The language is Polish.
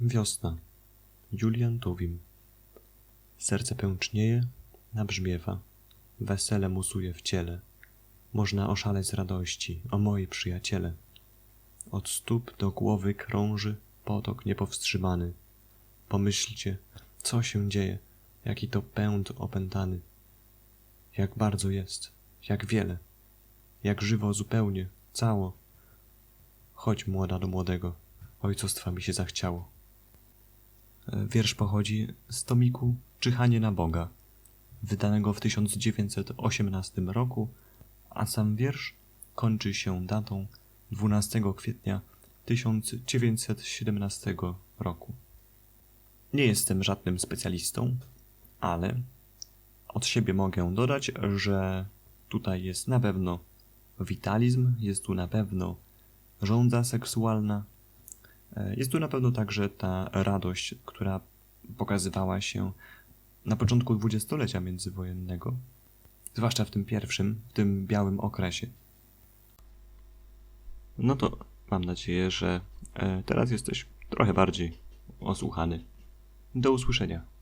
Wiosna. Julian Tuwim. Serce pęcznieje, nabrzmiewa. Wesele musuje w ciele. Można oszaleć z radości, o moi przyjaciele. Od stóp do głowy krąży potok niepowstrzymany. Pomyślcie, co się dzieje, jaki to pęd opętany. Jak bardzo jest, jak wiele, jak żywo zupełnie, cało. Chodź młoda do młodego, ojcostwa mi się zachciało. E, Wiersz pochodzi z tomiku Czyhanie na Boga, wydanego w 1918 roku, a sam wiersz kończy się datą 12 kwietnia 1917 roku. Nie jestem żadnym specjalistą, ale od siebie mogę dodać, że tutaj jest na pewno witalizm, jest tu na pewno żądza seksualna, jest tu na pewno także ta radość, która pokazywała się na początku dwudziestolecia międzywojennego, zwłaszcza w tym pierwszym, w tym białym okresie. No to mam nadzieję, że e, teraz jesteś trochę bardziej osłuchany. Do usłyszenia.